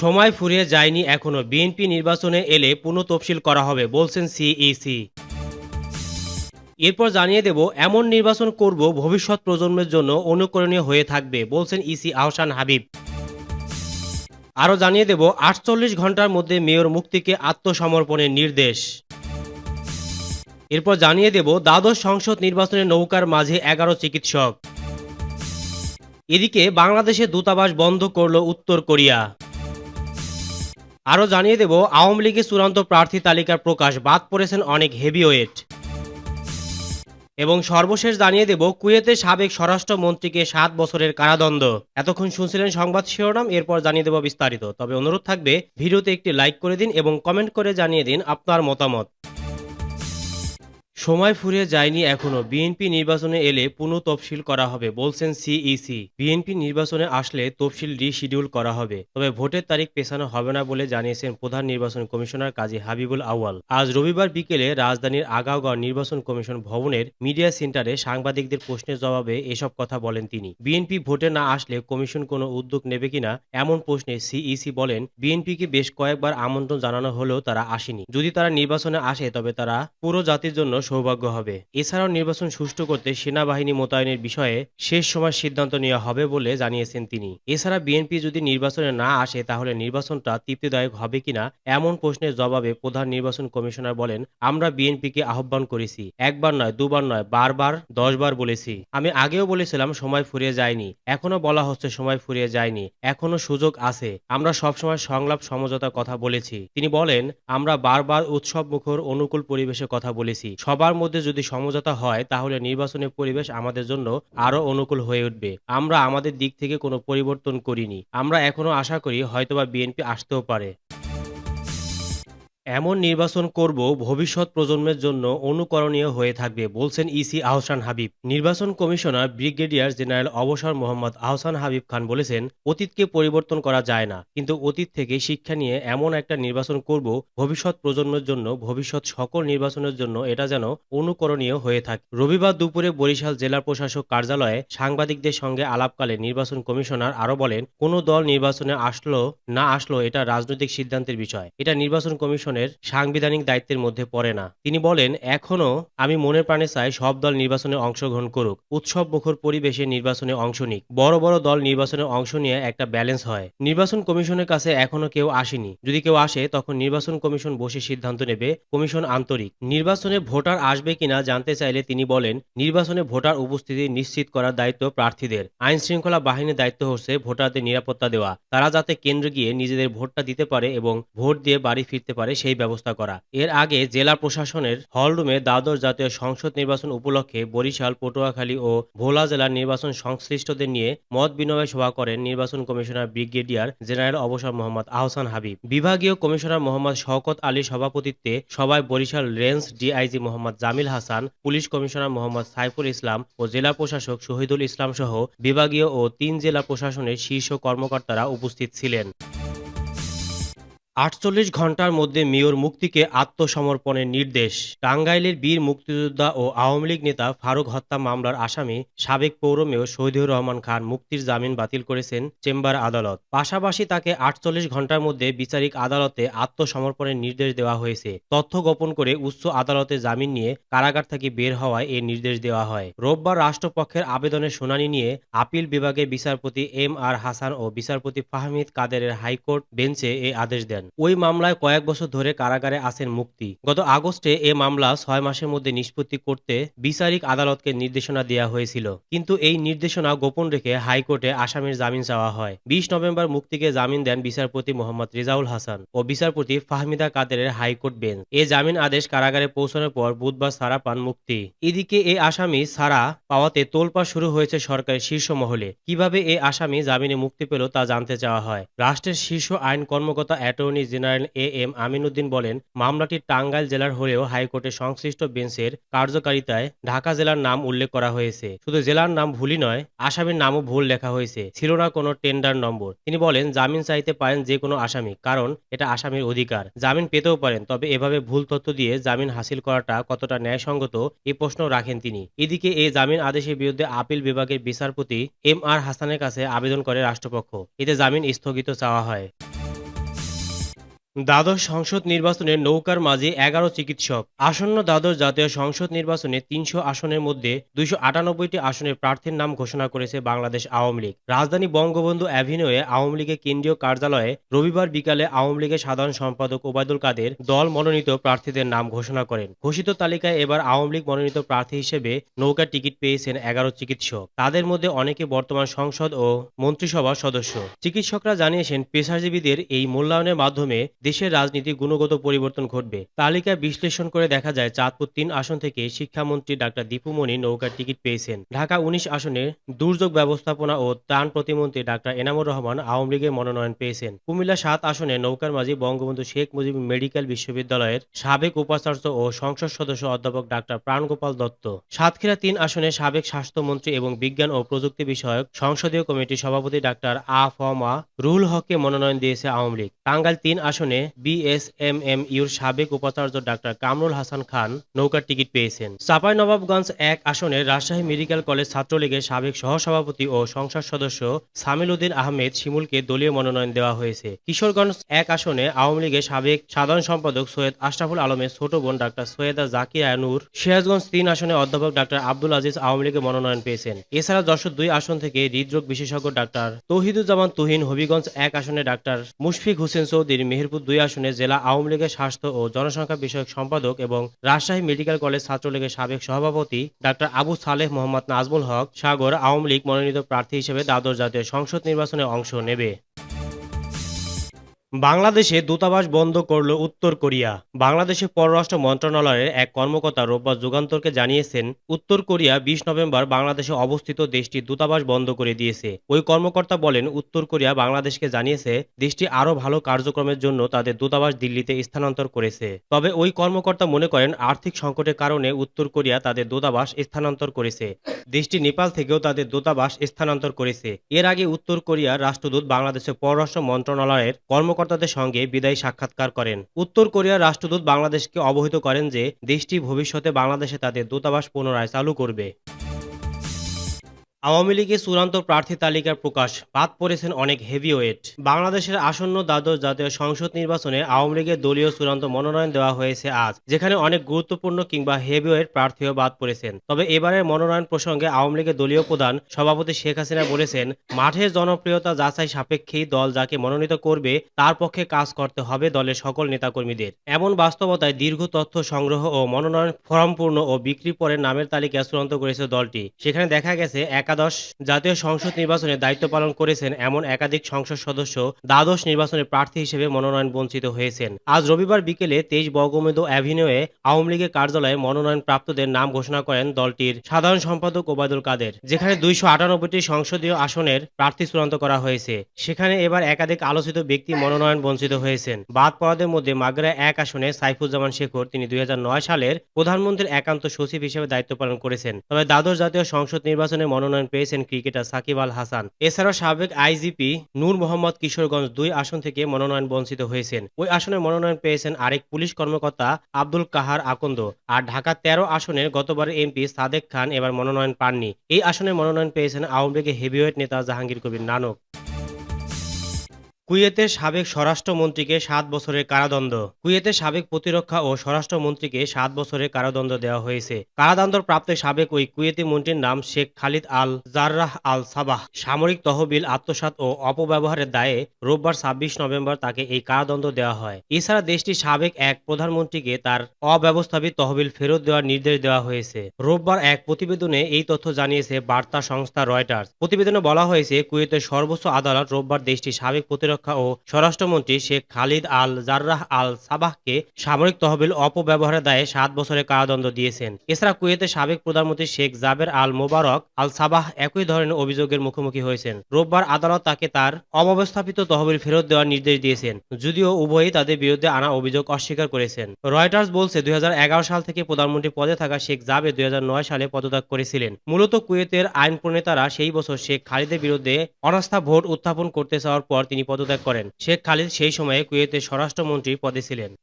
সময় ফুরিয়ে যায়নি এখনও। বিএনপি নির্বাচনে এলে পুনঃ তফসিল করা হবে, বলছেন সিইসি। এরপর জানিয়ে দেব, এমন নির্বাচন করব ভবিষ্যৎ প্রজন্মের জন্য অনুকরণীয় হয়ে থাকবে, বলছেন ইসি আহসান হাবিব। আরও জানিয়ে দেব, আটচল্লিশ ঘণ্টার মধ্যে মেয়র মুক্তিকে আত্মসমর্পণের নির্দেশ। এরপর জানিয়ে দেব, দ্বাদশ সংসদ নির্বাচনে নৌকার মাঝে এগারো চিকিৎসক। এদিকে বাংলাদেশে দূতাবাস বন্ধ করল উত্তর কোরিয়া। আরও জানিয়ে দেব, আওয়ামী লীগের চূড়ান্ত প্রার্থী তালিকার প্রকাশ বাদ পড়েছেন অনেক হেভিওয়েট। এবং সর্বশেষ জানিয়ে দেব কুয়েতে সাবেক স্বরাষ্ট্রমন্ত্রীকে সাত বছরের কারাদণ্ড। এতক্ষণ শুনছিলেন সংবাদ শিরোনাম, এরপর জানিয়ে দেব বিস্তারিত। তবে অনুরোধ থাকবে, ভিডিওতে একটি লাইক করে দিন এবং কমেন্ট করে জানিয়ে দিন আপনার মতামত। সময় ফুরিয়ে যায়নি এখনও। বিএনপি নির্বাচনে এলে পুনঃ তফসিল করা হবে, বলছেন সিইসি। বিএনপি নির্বাচনে আসলে তফসিল রিশিডিউল করা হবে, তবে ভোটের তারিখ পেছানো হবে না বলে জানিয়েছেন প্রধান নির্বাচন কমিশনার কাজী হাবিবুল আউয়াল। আজ রবিবার বিকেলে রাজধানীর আগাওগাঁও নির্বাচন কমিশন ভবনের মিডিয়া সেন্টারে সাংবাদিকদের প্রশ্নের জবাবে এসব কথা বলেন তিনি। বিএনপি ভোটে না আসলে কমিশন কোনো উদ্যোগ নেবে কিনা এমন প্রশ্নে সিইসি বলেন, বিএনপিকে বেশ কয়েকবার আমন্ত্রণ জানানো হলেও তারা আসেনি। যদি তারা নির্বাচনে আসে, তবে তারা পুরো জাতির জন্য সৌভাগ্য হবে। এছাড়াও নির্বাচন সুষ্ঠু করতে সেনাবাহিনী মোতায়েনের বিষয়ে শেষ সময় সিদ্ধান্ত নেওয়া হবে বলে জানিয়েছেন তিনি। এছাড়া বিএনপি যদি নির্বাচনে না আসে, তাহলে নির্বাচনটা তৃপ্তিদায়ক হবে কিনা এমন প্রশ্নের জবাবে প্রধান নির্বাচন কমিশনার বলেন, আমরা বিএনপিকে আহ্বান করেছি। একবার নয়, দুবার নয়, বারবার, দশবার বলেছি। আমি আগেও বলেছিলাম, সময় ফুরিয়ে যায়নি। এখনও বলা হচ্ছে, সময় ফুরিয়ে যায়নি। এখনও সুযোগ আছে। আমরা সবসময় সংলাপ, সমঝোতার কথা বলেছি। তিনি বলেন, আমরা বারবার উৎসব মুখর অনুকূল পরিবেশে কথা বলেছি। সবার মধ্যে যদি সমঝোতা হয়, তাহলে নির্বাচনের পরিবেশ আমাদের জন্য আরও অনুকূল হয়ে উঠবে। আমরা আমাদের দিক থেকে কোনো পরিবর্তন করিনি। আমরা এখনও আশা করি হয়তোবা বিএনপি আসতেও পারে। এমন নির্বাচন করব ভবিষ্যৎ প্রজন্মের জন্য অনুকরণীয় হয়ে থাকবে, বলছেন ইসি আহসান হাবিব। নির্বাচন কমিশনার ব্রিগেডিয়ার জেনারেল অবসর মোহাম্মদ আহসান হাবিব খান বলেছেন, অতীতকে পরিবর্তন করা যায় না, কিন্তু অতীত থেকে শিক্ষা নিয়ে এমন একটা নির্বাচন করব ভবিষ্যৎ প্রজন্মের জন্য, ভবিষ্যৎ সকল নির্বাচনের জন্য এটা যেন অনুকরণীয় হয়ে থাকে। রবিবার দুপুরে বরিশাল জেলা প্রশাসক কার্যালয়ে সাংবাদিকদের সঙ্গে আলাপকালে নির্বাচন কমিশনার আরও বলেন, কোনো দল নির্বাচনে আসলো না আসলো এটা রাজনৈতিক সিদ্ধান্তের বিষয়। এটা নির্বাচন কমিশন কমিশনের সাংবিধানিক দায়িত্বের মধ্যে পড়ে না। তিনি বলেন এখনও আমি মনের প্রাণে চাই সব দল নির্বাচনে অংশগ্রহণ করুক। উৎসব মুখর পরিবেশে নির্বাচনে অংশ নিক। বড় বড় দল নির্বাচনে অংশ নিয়ে একটা ব্যালেন্স হয়। নির্বাচন কমিশনের কাছে এখনও কেউ আসেনি। যদি কেউ আসে, তখন নির্বাচন কমিশন বসে সিদ্ধান্ত নেবে, কমিশন আন্তরিক। নির্বাচনে ভোটার আসবে কিনা জানতে চাইলে তিনি বলেন, নির্বাচনে ভোটার উপস্থিতি নিশ্চিত করার দায়িত্ব প্রার্থীদের। আইন শৃঙ্খলা বাহিনীর দায়িত্ব হচ্ছে ভোটারদের নিরাপত্তা দেওয়া। তারা যাতে কেন্দ্রে গিয়ে নিজেদের ভোটটা দিতে পারে এবং ভোট দিয়ে বাড়ি ফিরতে পারে সেই ব্যবস্থা করা। এর আগে জেলা প্রশাসনের হলরুমে দ্বাদশ জাতীয় সংসদ নির্বাচন উপলক্ষে বরিশাল, পটুয়াখালী ও ভোলা জেলার নির্বাচন সংশ্লিষ্টদের নিয়ে মত বিনিময় সভা করেন নির্বাচন কমিশনার ব্রিগেডিয়ার জেনারেল অবসর মোহাম্মদ আহসান হাবিব। বিভাগীয় কমিশনার মোহাম্মদ শওকত আলীর সভাপতিত্বে সভায় Barishal range D I G Mohammad Jamil Hasan, police commissioner Mohammad Saiful Islam ও জেলা প্রশাসক শহীদুল ইসলাম সহ বিভাগীয় ও তিন জেলা প্রশাসনের শীর্ষ কর্মকর্তারা উপস্থিত ছিলেন। আটচল্লিশ ঘণ্টার মধ্যে মেয়র মুক্তিকে আত্মসমর্পণের নির্দেশ। টাঙ্গাইলের বীর মুক্তিযোদ্ধা ও আওয়ামী লীগ নেতা ফারুক হত্যা মামলার আসামি সাবেক পৌর মেয়র শহীদুর রহমান খান মুক্তির জামিন বাতিল করেছেন চেম্বার আদালত। পাশাপাশি তাকে আটচল্লিশ ঘণ্টার মধ্যে বিচারিক আদালতে আত্মসমর্পণের নির্দেশ দেওয়া হয়েছে। তথ্য গোপন করে উচ্চ আদালতে জামিন নিয়ে কারাগার থেকে বের হওয়ায় এ নির্দেশ দেওয়া হয়। রোববার রাষ্ট্রপক্ষের আবেদনের শুনানি নিয়ে আপিল বিভাগের বিচারপতি এম আর হাসান ও বিচারপতি ফাহমিদ কাদেরের হাইকোর্ট বেঞ্চে এ আদেশ দেন। ওই মামলায় কয়েক বছর ধরে কারাগারে আছেন মুক্তি। গত আগস্টে এ মামলা ছয় মাসের মধ্যে নিষ্পত্তি করতে বিচারিক আদালতকে নির্দেশনা দেওয়া হয়েছিল। কিন্তু এই নির্দেশনা গোপন রেখে হাইকোর্টে আসামির জামিন চাওয়া হয়। বিশ নভেম্বর মুক্তিকে জামিন দেন বিচারপতি মোহাম্মদ রেজাউল হাসান ও বিচারপতি ফাহমিদা কাদেরের হাইকোর্ট বেঞ্চ। এ জামিন আদেশ কারাগারে পৌঁছানোর পর বুধবার সারা পান মুক্তি। এদিকে এ আসামি সারা পাওয়াতে তোলপা শুরু হয়েছে সরকারের শীর্ষ মহলে। কীভাবে এ আসামি জামিনে মুক্তি পেল তা জানতে চাওয়া হয়। রাষ্ট্রের শীর্ষ আইন কর্মকর্তা attorney general A M Aminuddin বলেন, মামলাটি টাঙ্গাইল জেলার হলেও হাইকোর্টের সংশ্লিষ্ট বেঞ্চের কার্যকারিতায় ঢাকা জেলার নাম উল্লেখ করা হয়েছে। শুধু জেলার নাম ভুলই নয়, আসামির নামও ভুল লেখা হয়েছে। ছিল না কোনো টেন্ডার নম্বর। তিনি বলেন, জামিন চাইতে পারেন যে কোনো আসামি, কারণ এটা আসামির অধিকার। জামিন পেতেও পারেন, তবে এভাবে ভুল তথ্য দিয়ে জামিন হাসিল করাটা কতটা ন্যায়সঙ্গত এই প্রশ্ন রাখেন তিনি। এদিকে এই জামিন আদেশের বিরুদ্ধে আপিল বিভাগের বিচারপতি এম আর হাসানের কাছে আবেদন করে রাষ্ট্রপক্ষ। এতে জামিন স্থগিত চাওয়া হয়। দ্বাদশ সংসদ নির্বাচনে নৌকার মাঝে এগারো চিকিৎসক। আসন্ন দ্বাদশ জাতীয় সংসদ নির্বাচনে তিনশো আসনের মধ্যে দুইশো আটানব্বইটি আসনের প্রার্থীর নাম ঘোষণা করেছে বাংলাদেশ আওয়ামী লীগ। রাজধানী বঙ্গবন্ধু অ্যাভিনিউয়ে আওয়ামী লীগের কেন্দ্রীয় কার্যালয়ে রবিবার বিকালে আওয়ামী লীগের সাধারণ সম্পাদক ওবায়দুল কাদের দল মনোনীত প্রার্থীদের নাম ঘোষণা করেন। ঘোষিত তালিকায় এবার আওয়ামী লীগ মনোনীত প্রার্থী হিসেবে নৌকার টিকিট পেয়েছেন এগারো চিকিৎসক। তাদের মধ্যে অনেকে বর্তমান সংসদ ও মন্ত্রিসভার সদস্য। চিকিৎসকরা জানিয়েছেন, পেশাজীবীদের এই মূল্যায়নের মাধ্যমে দেশের রাজনীতির গুণগত পরিবর্তন ঘটবে। তালিকা বিশ্লেষণ করে দেখা যায়, চাঁদপুর তিন আসন থেকে শিক্ষামন্ত্রী ডাক্তার দীপু দীপুমণি নৌকার টিকিট পেয়েছেন। ঢাকা উনিশ আসনে দুর্যোগ ব্যবস্থাপনা ও ত্রাণ প্রতিমন্ত্রী ডাক্তার এনামুর রহমান আওয়ামী লীগের মনোনয়ন পেয়েছেন। কুমিল্লা সাত আসনে নৌকার মাঝি বঙ্গবন্ধু শেখ মুজিব মেডিকেল বিশ্ববিদ্যালয়ের সাবেক উপাচার্য ও সংসদ সদস্য অধ্যাপক ডাক্তার প্রাণগোপাল দত্ত। সাতক্ষীরা তিন আসনে সাবেক স্বাস্থ্যমন্ত্রী এবং বিজ্ঞান ও প্রযুক্তি বিষয়ক সংসদীয় কমিটির সভাপতি ডাক্তার আ ফমা রুহুল হককে মনোনয়ন দিয়েছে আওয়ামী লীগ। টাঙ্গাইল তিন আসনে বিএসএমএম ইউর সাবেক উপাচার্য ডাক্তার কামরুল হাসান খান নৌকার টিকিট পেয়েছেন। চাপাই নবাবগঞ্জ এক আসনে রাজশাহী মেডিকেল কলেজ ছাত্রলীগের সাবেক সহসভাপতি ও সংসদ সদস্য সামিল উদ্দিন আহমেদ শিমুলকে দলীয় মনোনয়ন দেওয়া হয়েছে। কিশোরগঞ্জ এক আসনে আওয়ামী লীগের সাবেক সাধারণ সম্পাদক সৈয়দ আশরাফুল আলমের ছোট বোন ডাক্তার সৈয়দা জাকিয়া নূর সিরাজগঞ্জ তিন আসনে অধ্যাপক ডাক্তার আব্দুল আজিজ আওয়ামী লীগের মনোনয়ন পেয়েছেন। এছাড়া যশোর দুই আসন থেকে হৃদরোগ বিশেষজ্ঞ ডাক্তার তৌহিদুজ্জামান তুহিন হবিগঞ্জ এক আসনে ডাক্তার মুশফিক হোসেন চৌধুরী, মেহেরপুর দুই আসনে জেলা আওয়ামী লীগের স্বাস্থ্য ও জনসংখ্যা বিষয়ক সম্পাদক এবং রাজশাহী মেডিকেল কলেজ ছাত্রলীগের সাবেক সভাপতি ডাক্তার আবু সালেহ মোহাম্মদ নাজমুল হক সাগর আওয়ামী লীগ মনোনীত প্রার্থী হিসেবে দ্বাদশ জাতীয় সংসদ নির্বাচনে অংশ নেবে। বাংলাদেশে দূতাবাস বন্ধ করল উত্তর কোরিয়া। বাংলাদেশের পররাষ্ট্র মন্ত্রণালয়ের এক কর্মকর্তা রোববার যুগান্তরকে জানিয়েছেন, উত্তর কোরিয়া বিশ নভেম্বর বাংলাদেশে অবস্থিত দেশটির দূতাবাস বন্ধ করে দিয়েছে। ওই কর্মকর্তা বলেন, উত্তর কোরিয়া বাংলাদেশকে জানিয়েছে, দেশটি আরও ভালো কার্যক্রমের জন্য তাদের দূতাবাস দিল্লিতে স্থানান্তর করেছে। তবে ওই কর্মকর্তা মনে করেন, আর্থিক সংকটের কারণে উত্তর কোরিয়া তাদের দূতাবাস স্থানান্তর করেছে। দেশটি নেপাল থেকেও তাদের দূতাবাস স্থানান্তর করেছে। এর আগে উত্তর কোরিয়ার রাষ্ট্রদূত বাংলাদেশের পররাষ্ট্র মন্ত্রণালয়ের কর্মকর্তাদের সঙ্গে বিদায়ী সাক্ষাৎকার করেন। উত্তর কোরিয়ার রাষ্ট্রদূত বাংলাদেশকে অবহিত করেন যে, দেশটি ভবিষ্যতে বাংলাদেশে তাদের দূতাবাস পুনরায় চালু করবে। আওয়ামী লীগের চূড়ান্ত প্রার্থী তালিকার প্রকাশ, বাদ পড়েছেন অনেক হেভিওয়েট বাংলাদেশের আসন্ন দ্বাদশ জাতীয় সংসদ নির্বাচনে আওয়ামী লীগের দলীয় চূড়ান্ত মনোনয়ন দেওয়া হয়েছে আজ, যেখানে অনেক গুরুত্বপূর্ণ কিংবা হেভিওয়েট প্রার্থীও বাদ পড়েছেন। তবে এবারের মনোনয়ন প্রসঙ্গে আওয়ামী লীগের দলীয় প্রধান সভাপতি শেখ হাসিনা বলেছেন, মাঠের জনপ্রিয়তা যাচাই সাপেক্ষেই দল যাকে মনোনীত করবে, তার পক্ষে কাজ করতে হবে দলের সকল নেতাকর্মীদের। এমন বাস্তবতায় দীর্ঘ তথ্য সংগ্রহ ও মনোনয়ন ফর্মপূর্ণ ও বিক্রি পরে নামের তালিকা চূড়ান্ত করেছে দলটি। সেখানে দেখা গেছে একাদশ জাতীয় সংসদ নির্বাচনে দায়িত্ব পালন করেছেন এমন একাধিক সংসদ সদস্য দ্বাদশ নির্বাচনে প্রার্থী হিসেবে মনোনয়ন বঞ্চিত হয়েছেন। আজ রবিবার বিকেলে তেইশ বঙ্গবন্ধু অ্যাভিনিউয়ে আওয়ামী লীগের কার্যালয়ে মনোনয়ন প্রাপ্তদের নাম ঘোষণা করেন দলটির সাধারণ সম্পাদক ওবায়দুল কাদের, যেখানে দুইশো আটানব্বইটি সংসদীয় আসনের প্রার্থী চূড়ান্ত করা হয়েছে। সেখানে এবার একাধিক আলোচিত ব্যক্তি মনোনয়ন বঞ্চিত হয়েছেন। বাদ পড়াদের মধ্যে মাগরা এক আসনে সাইফুজ্জামান শেখর, তিনি দুই হাজার নয় সালের প্রধানমন্ত্রীর একান্ত সচিব হিসেবে দায়িত্ব পালন করেছেন। তবে দ্বাদশ জাতীয় সংসদ নির্বাচনে মনোনয়ন পেয়েছেন ক্রিকেটার সাকিব আল হাসান। এছাড়াও সাবেক আইজিপি নূর মোহাম্মদ কিশোরগঞ্জ দুই আসন থেকে মনোনয়ন বঞ্চিত হয়েছেন। ওই আসনে মনোনয়ন পেয়েছেন আরেক পুলিশ কর্মকর্তা আব্দুল কাহার আকন্দ। আর ঢাকা তেরো আসনের গতবার এমপি সাদেক খান এবার মনোনয়ন পাননি। এই আসনে মনোনয়ন পেয়েছেন আওয়ামী লীগের হেভিওয়েট নেতা জাহাঙ্গীর কবির নানক। কুয়েতের সাবেক স্বরাষ্ট্রমন্ত্রীকে সাত বছরের কারাদণ্ড। কুয়েতের সাবেক প্রতিরক্ষা ও স্বরাষ্ট্রমন্ত্রীকে সাত বছরের কারাদণ্ড দেওয়া হয়েছে। কারাদণ্ড প্রাপ্ত সাবেক ওই কুয়েতি মন্ত্রীর নাম Sheikh Khalid Al Jarrah Al Sabah. সামরিক তহবিল, আত্মসাৎ ও অপব্যবহারের দায়ে রোববার ছাব্বিশ নভেম্বর তাকে এই কারাদণ্ড দেওয়া হয়। এছাড়া দেশটির সাবেক এক প্রধানমন্ত্রীকে তার অব্যবস্থাপিত তহবিল ফেরত দেওয়ার নির্দেশ দেওয়া হয়েছে। রোববার এক প্রতিবেদনে এই তথ্য জানিয়েছে বার্তা সংস্থা রয়টার্স। প্রতিবেদনে বলা হয়েছে, কুয়েতের সর্বোচ্চ আদালত রোববার দেশটির সাবেক প্রতিরক্ষা ও স্বরাষ্ট্রমন্ত্রী শেখ খালিদ আল জার্রাহ আল সাবাহকে সামরিক তহবিল অপব্যবহারের দায়ে সাত বছরের কারাদণ্ড দিয়েছেন। এছাড়া কুয়েতের সাবেক প্রধানমন্ত্রী Sheikh Jaber Al Mubarak Al Sabah একই ধরনের অভিযোগের মুখোমুখি হয়েছেন। রোববার আদালত তাকে তার অব্যবস্থাপিত তহবিল ফেরত দেওয়ার নির্দেশ দিয়েছেন, যদিও উভয়ই তাদের বিরুদ্ধে আনা অভিযোগ অস্বীকার করেছেন। রয়টার্স বলছে, দুই হাজার এগারো সাল থেকে প্রধানমন্ত্রী পদে থাকা শেখ জাবেদ দুই সালে পদত্যাগ করেছিলেন। মূলত কুয়েতের আইন প্রণেতারা সেই বছর শেখ খালিদের বিরুদ্ধে অনাস্থা ভোট উত্থাপন করতে চাওয়ার পর তিনি পদত্যাগ করেন। শেখ খালিদ সেই সময়ে কুয়েতের স্বরাষ্ট্রমন্ত্রী পদে ছিলেন।